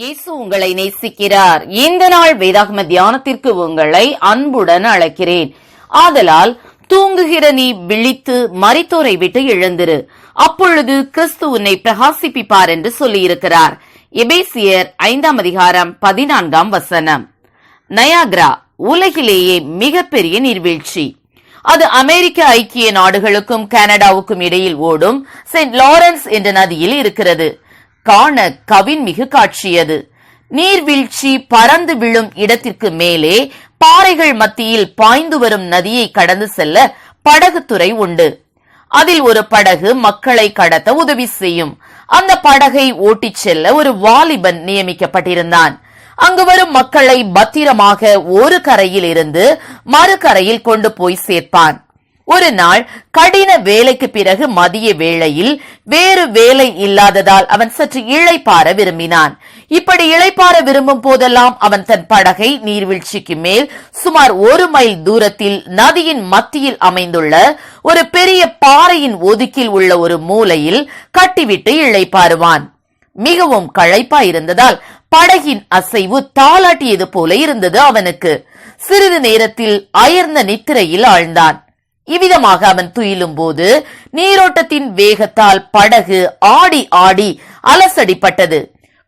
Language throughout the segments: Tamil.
இயேசு உங்களை நேசிக்கிறார். இந்த நாள் வேதாகம தியானத்திற்கு உங்களை அன்புடன் அழைக்கிறேன். ஆதலால் தூங்குகிற நீ விழித்து மறித்தோரை விட்டு எழுந்திரு. அப்பொழுது கிறிஸ்து உன்னை பிரகாசிப்பிப்பார் என்று சொல்லியிருக்கிறார். எபேசியர் ஐந்தாம் அதிகாரம் பதினான்காம் வசனம். நயாக்ரா உலகிலேயே மிகப்பெரிய நீர்வீழ்ச்சி. அது அமெரிக்க ஐக்கிய நாடுகளுக்கும் கனடாவுக்கும் இடையில் ஓடும் செயின்ட் லாரன்ஸ் என்ற நதியில் இருக்கிறது. காண கவின் மிகு காட்சியது. நீர்வீழ்ச்சி பறந்து விழும் இடத்திற்கு மேலே பாறைகள் மத்தியில் பாய்ந்து வரும் நதியை கடந்து செல்ல படகுத்துறை உண்டு. அதில் ஒரு படகு மக்களை கடத்த உதவி செய்யும். அந்த படகை ஓட்டிச் செல்ல ஒரு வாலிபன் நியமிக்கப்பட்டிருந்தான். அங்கு வரும் மக்களை பத்திரமாக ஒரு கரையில் இருந்து மறு கரையில் கொண்டு போய் சேர்ப்பான். ஒரு நாள் கடின வேலைக்கு பிறகு மதிய வேளையில் வேறு வேலை இல்லாததால் அவன் சற்று இழைப்பார விரும்பினான். இப்படி இழைப்பார விரும்பும் போதெல்லாம் அவன் தன் படகை நீர்வீழ்ச்சிக்கு மேல் சுமார் ஒரு மைல் தூரத்தில் நதியின் மத்தியில் அமைந்துள்ள ஒரு பெரிய பாறையின் ஒதுக்கில் உள்ள ஒரு மூலையில் கட்டிவிட்டு இழைப்பாருவான். மிகவும் களைப்பா இருந்ததால் படகின் அசைவு தாளாட்டியது போல இருந்தது அவனுக்கு. சிறிது நேரத்தில் அயர்ந்த நித்திரையில் ஆழ்ந்தான். இவ்விதமாக அவன் துயிலும் போது நீரோட்டத்தின் வேகத்தால் படகு ஆடி ஆடி அலசடிப்பட்டது.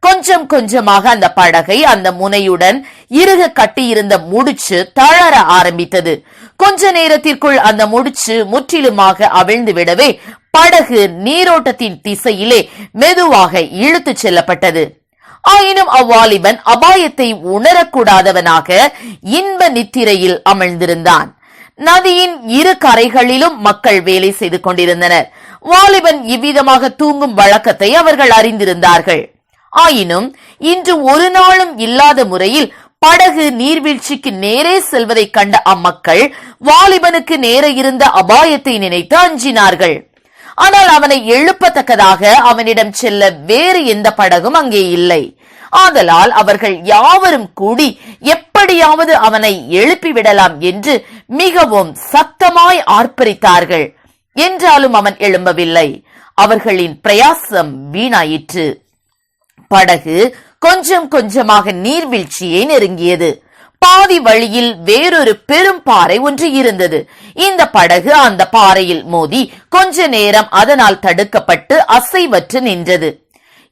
கொஞ்சம் கொஞ்சமாக அந்த படகை அந்த முனையுடன் இறுக கட்டியிருந்த முடிச்சு தளர ஆரம்பித்தது. கொஞ்ச நேரத்திற்குள் அந்த முடிச்சு முற்றிலுமாக அவிழ்ந்து விடவே படகு நீரோட்டத்தின் திசையிலே மெதுவாக இழுத்துச் செல்லப்பட்டது. ஆயினும் அவ்வாலிபன் அபாயத்தை உணரக்கூடாதவனாக இன்ப நித்திரையில் அமழ்ந்திருந்தான். நதியின் இரு கரைகளிலும் மக்கள் வேலை செய்து கொண்டிருந்தனர். வாலிபன் இவ்விதமாக தூங்கும் வழக்கத்தை அவர்கள் அறிந்திருந்தார்கள். ஆயினும் இன்று ஒரு நாளும் இல்லாத முறையில் படகு நீர்வீழ்ச்சிக்கு நேரே செல்வதைக் கண்ட அம்மக்கள் வாலிபனுக்கு நேர இருந்த அபாயத்தை நினைத்து அஞ்சினார்கள். ஆனால் அவனை எழுப்பத்தக்கதாக அவனிடம் செல்ல வேறு எந்த படகும் அங்கே இல்லை. ஆதலால் அவர்கள் யாவரும் கூடி எப்படியாவது அவனை எழுப்பிவிடலாம் என்று மிகவும் சத்தமாய் ஆர்ப்பரித்தார்கள். என்றாலும் அவன் எழும்பவில்லை. அவர்களின் பிரயாசம் வீணாயிற்று. படகு கொஞ்சம் கொஞ்சமாக நீர்வீழ்ச்சியை நெருங்கியது. பாதி வழியில் வேறொரு பெரும் பாறை ஒன்று இருந்தது. இந்த படகு அந்த பாறையில் மோதி கொஞ்ச நேரம் அதனால் தடுக்கப்பட்டு அசைவற்று நின்றது.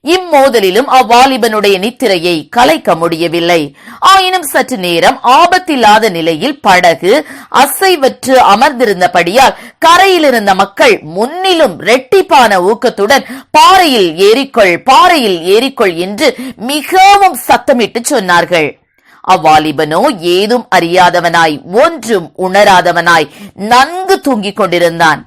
இம்மோதலிலும் அவ்வாலிபனுடைய நித்திரையை கலைக்க முடியவில்லை. ஆயினும் சற்று நேரம் ஆபத்தில்லாத நிலையில் படகு அசைவற்று அமர்ந்திருந்தபடியால் கரையில் இருந்த மக்கள் முன்னிலும் ரெட்டிப்பான ஊக்கத்துடன் பாறையில் ஏறிக்கொள் பாறையில் ஏறிக்கொள் என்று மிகவும் சத்தமிட்டு சொன்னார்கள். அவ்வாலிபனோ ஏதும் அறியாதவனாய் ஒன்றும் உணராதவனாய் நன்கு தூங்கிக் கொண்டிருந்தான்.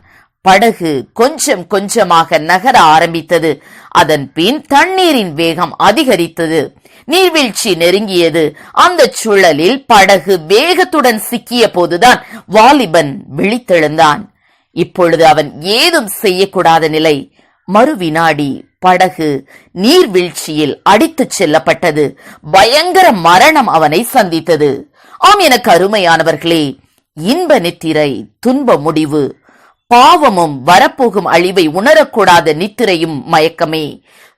படகு கொஞ்சம் கொஞ்சமாக நகர ஆரம்பித்தது. அதன் பின் தண்ணீரின் வேகம் அதிகரித்தது. நீர்வீழ்ச்சி நெருங்கியது. அந்த சுழலில் படகு வேகத்துடன் சிக்கிய போதுதான் வாலிபன் விழித்தெழுந்தான். இப்பொழுது அவன் ஏதும் செய்யக்கூடாத நிலை. மறுவினாடி படகு நீர்வீழ்ச்சியில் அடித்துச் செல்லப்பட்டது. பயங்கர மரணம் அவனை சந்தித்தது. ஆம் எனக்கு அருமையானவர்களே இன்ப நித்திரை துன்ப முடிவு. பாவமும் வரப்போகும் அழிவை உணரக்கூடாத நித்திரையும் மயக்கமே.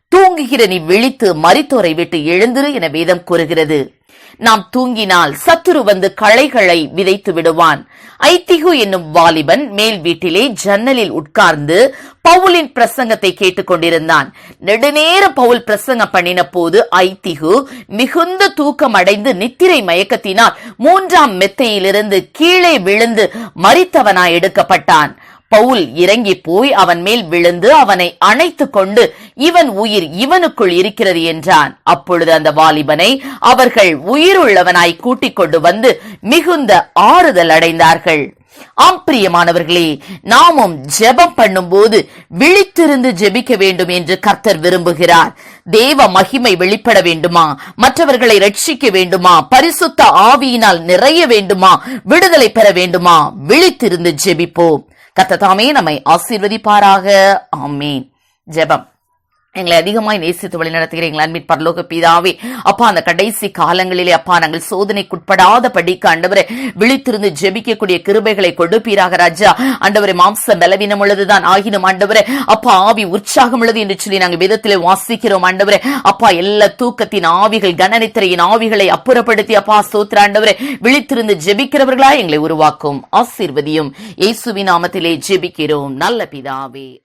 தூங்குகிற நீ விழித்து மறித்தோரை விட்டு எழுந்திரு என வேதம் கூறுகிறது. நாம் தூங்கினால் சத்துரு வந்து களைகளை விதைத்து விடுவான். ஐத்திகு என்னும் வாலிபன் மேல் வீட்டிலே ஜன்னலில் உட்கார்ந்து பவுலின் பிரசங்கத்தை கேட்டுக் கொண்டிருந்தான். நெடுநேர பவுல் பிரசங்கம் பண்ணின போது ஐத்திகு மிகுந்த தூக்கம் அடைந்து நித்திரை மயக்கத்தினால் மூன்றாம் மெத்தையிலிருந்து கீழே விழுந்து மறித்தவனாய் எடுக்கப்பட்டான். பவுல் இறங்கி போய் அவன் மேல் விழுந்து அவனை அணைத்துக் கொண்டு இவன் உயிர் இவனுக்குள் இருக்கிறது என்றான். அப்பொழுது அந்த வாலிபனை அவர்கள் உயிருள்ளவனாய் கூட்டிக் கொண்டு வந்து மிகுந்த ஆறுதல் அடைந்தார்கள். ஆம் பிரியமானவர்களே நாமும் ஜெபம் பண்ணும்போது விழித்திருந்து ஜெபிக்க வேண்டும் என்று கர்த்தர் விரும்புகிறார். தேவ மகிமை வெளிப்பட வேண்டுமா? மற்றவர்களை ரட்சிக்க வேண்டுமா? பரிசுத்த ஆவியினால் நிறைய வேண்டுமா? விடுதலை பெற வேண்டுமா? விழித்திருந்து ஜெபிப்போம். கத்ததாமே நம்மை ஆசீர்வதிப்பாராக. ஆமீன். ஜெபம். எங்களை அதிகமாய் நேசித்து வழி நடத்துகிற எங்கள் அன்பின் பரலோக பிதாவே. அப்பா அந்த கடைசி காலங்களிலே அப்பா நாங்கள் சோதனைக்குட்படாத படிக்க ஆண்டவரை விழித்திருந்து ஜெபிக்கக்கூடிய கிருபைகளை கொடுப்பீராக ராஜா. அண்டவரை மாம்ச பலவீனம் உள்ளதுதான். ஆகினும் ஆண்டவரே அப்பா ஆவி உற்சாகம் உள்ளது என்று சொல்லி நாங்கள் விதத்திலே வாசிக்கிறோம் ஆண்டவரே. அப்பா எல்லா தூக்கத்தின் ஆவிகள் கணனித்திரையின் ஆவிகளை அப்புறப்படுத்தி அப்பா சோத்திர ஆண்டவரே விழித்திருந்து ஜெபிக்கிறவர்களா எங்களை உருவாக்கும் ஆசீர்வதியும். இயேசுவின் நாமத்திலே ஜெபிக்கிறோம். நல்ல பிதாவே